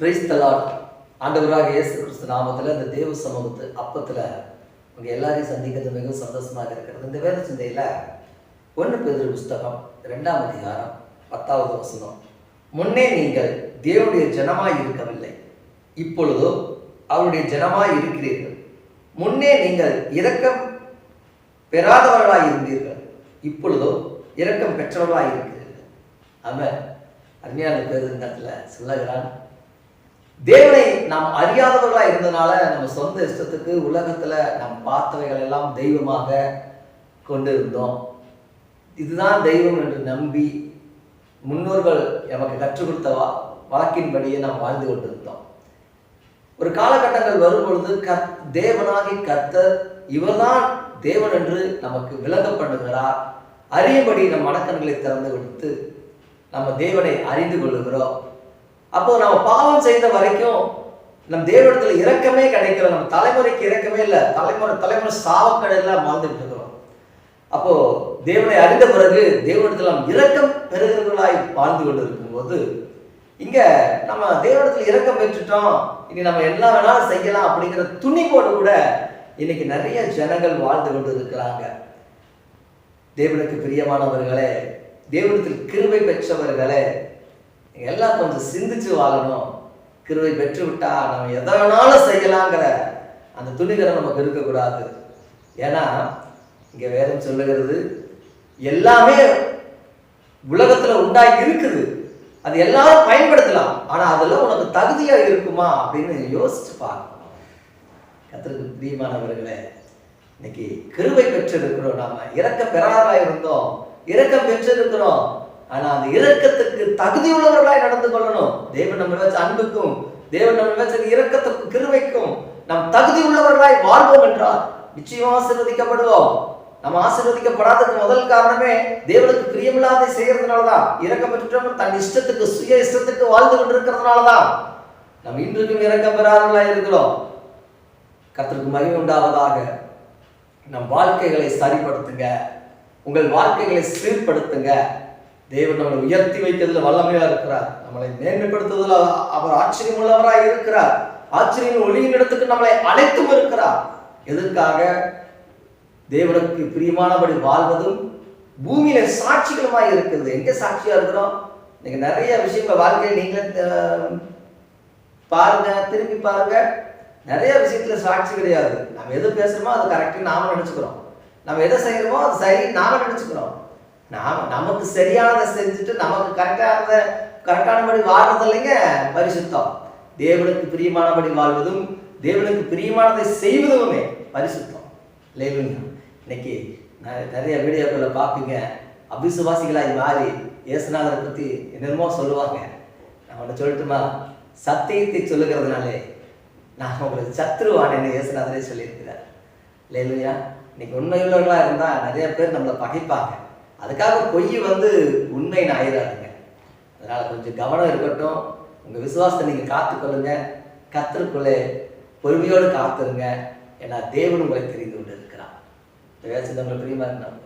Price தலாட் ஆண்டவராக இயேசு கிறிஸ்து நாமத்தில் இந்த தேவ சமூகத்து அப்பத்தில் உங்கள் எல்லாரையும் சந்திக்கிறது மிகவும் சந்தோஷமாக இருக்கிறது. இந்த வேலை சிந்தையில் ஒன்று பேர் புஸ்தகம் ரெண்டாம் அதிகாரம் பத்தாவது வசனம். முன்னே நீங்கள் தேவனுடைய ஜனமாய் இருக்கவில்லை. இப்பொழுதோ அவருடைய ஜனமாய் இருக்கிறீர்கள். முன்னே நீங்கள் இரக்கம் பெறாதவர்களாய் இருந்தீர்கள். இப்பொழுதோ இரக்கம் பெற்றவர்களாய் இருக்கிறீர்கள். அவன் அருமையான பேர் இந்த இடத்துல சொல்லுகிறான். தேவனை நாம் அறியாதவர்களாக இருந்தனால நம்ம சொந்த இஷ்டத்துக்கு உலகத்துல நாம் பார்த்தவைகள் எல்லாம் தெய்வமாக கொண்டு இருந்தோம் இதுதான் தெய்வம் என்று நம்பி முன்னோர்கள் நமக்கு கற்றுக் கொடுத்த வழக்கின்படியே நாம் வாழ்ந்து கொண்டிருந்தோம். ஒரு காலகட்டங்கள் வரும்பொழுது கத் தேவனாகி கர்த்தர் இவர்தான் தேவன் என்று நமக்கு விளங்க பண்ணுகிறார். அறியும்படி நம் மனக்கண்களை திறந்து கொடுத்து நம்ம தேவனை அறிந்து கொள்ளுகிறோம். அப்போ நம்ம பாவம் செய்த வரைக்கும் நம் தேவனிடத்துல இறக்கமே கிடைக்கல நம்ம தலைமுறைக்கு இறக்கமே இல்லை. தலைமுறை தலைமுறை சாவக்கடையில் வாழ்ந்துட்டு இருக்கிறோம். அப்போ தேவனை அறிந்த பிறகு தேவனிடத்தில் நாம் இரக்கம் பெறுகிறவர்களாய் வாழ்ந்து கொண்டு இருக்கும்போது இங்க நம்ம தேவனிடத்தில் இரக்கம் பெற்றுட்டோம். இனி நம்ம என்ன வேணாலும் செய்யலாம் அப்படிங்கிற துணிவோடு கூட இன்னைக்கு நிறைய ஜனங்கள் வாழ்ந்து கொண்டு இருக்கிறாங்க தேவனுக்கு பிரியமானவர்களே தேவனத்தில் கிருபை பெற்றவர்களே எல்லாம் கொஞ்சம் சிந்திச்சு வாழணும். கிருவை பெற்று விட்டா நம்ம எதை வேணாலும் செய்யலாங்கிற அந்த துணிகரம் நமக்கு இருக்கக்கூடாது. ஏன்னா இங்க வேதம் சொல்லுகிறது எல்லாமே உலகத்துல உண்டாகி இருக்குது. அது எல்லாரும் பயன்படுத்தலாம். ஆனா அதெல்லாம் உனக்கு தகுதியா இருக்குமா அப்படின்னு யோசிச்சு பார்க்கணும். கத்திற்கு பிரியமானவர்களே இன்னைக்கு கிருவை பெற்றிருக்கிறோம். நாம இறக்க பெறாதா இருந்தோம். இறக்கம் பெற்றிருக்கிறோம். ஆனா அந்த இரக்கத்துக்கு தகுதி உள்ளவர்களாய் நடந்து கொள்ளணும். தேவன் நம்ம வச்ச அன்புக்கும் தேவன் நம்ம வச்ச இரக்கத்துக்கும் கிருபைக்கும் நம் தகுதி உள்ளவர்களாய் வாழ்வோம் என்றால் நிச்சயம் ஆசீர்வதிக்கப்படுவோம். நம்ம ஆசீர்வதிக்கப்படாததுக்கு முதல் காரணமே தேவனுக்கு பிரியமில்லாத செய்யறதுனாலதான். இறக்கம் பெற்றோம் தன் இஷ்டத்துக்கு சுய இஷ்டத்துக்கு வாழ்ந்து கொண்டிருக்கிறதுனாலதான். நம்ம இன்றைக்கும் இறக்கம் பெறாதவர்களாய் இருக்கிறோம். கத்திற்கு மகிமை உண்டாவதாக நம் வாழ்க்கைகளை சரிப்படுத்துங்க. உங்கள் வாழ்க்கைகளை சீர்படுத்துங்க. தேவன் நம்மளை உயர்த்தி வைத்ததில் வல்லமையா இருக்கிறார். நம்மளை மேன்மைப்படுத்துவதில் அவர் ஆச்சரியம் உள்ளவராக இருக்கிறார். ஆச்சரியம் ஒளியின் இடத்துக்கு நம்மளை அழைத்தும் இருக்கிறார். எதற்காக? தேவனுக்கு பிரியமானபடி வாழ்வதும் பூமியில சாட்சிகளுமாய் இருக்கிறது. எங்க சாட்சியா இருக்கிறோம்? நீங்க நிறைய விஷயங்கள் வாழ்க்கையை நீங்களே பாருங்க திரும்பி பாருங்க. நிறைய விஷயத்துல சாட்சி கிடையாது. நம்ம எது பேசுறோமோ அது கரெக்டாக நாம நினைச்சுக்கிறோம். நம்ம எதை செய்யறோமோ அது சரி நாம நினைச்சுக்கிறோம். நாம நமக்கு சரியானதை செஞ்சுட்டு நமக்கு கரெக்டானதை கரெக்டானபடி வாழ்றது இல்லைங்க பரிசுத்தம். தேவனுக்கு பிரியமானபடி வாழ்வதும் தேவனுக்கு பிரியமானதை செய்வதுமே பரிசுத்தம். இல்லைங்க இன்னைக்கு நிறைய வீடியோக்களை பார்ப்பீங்க. அபிசுவாசிகளாய் மாறி இயேசுநாதரை பற்றி என்னென்னமோ சொல்லுவாங்க. நான் ஒன்று சொல்லட்டுமா? சத்தியத்தை சொல்லுகிறதுனாலே நான் உங்களுக்கு சத்ருவானேன்னு இயேசுநாதரே சொல்லியிருக்கிறார். இல்லையா இன்னைக்கு உண்மையுள்ளவர்களாக இருந்தால் நிறைய பேர் நம்மளை பகைப்பாங்க. அதுக்காக பொய் வந்து உண்மை ஆயிடாதுங்க அதனால் கொஞ்சம் கவனம் இருக்கட்டும். உங்கள் விசுவாசத்தை நீங்கள் காத்துக்கொள்ளுங்க. கத்தருக்குள்ளே பொறுமையோடு காத்துருங்க. ஏன்னா தேவன் உங்களை தெரிந்து கொண்டு இருக்கிறான் இந்த பிரியமாக பிரியமா இருக்கணும்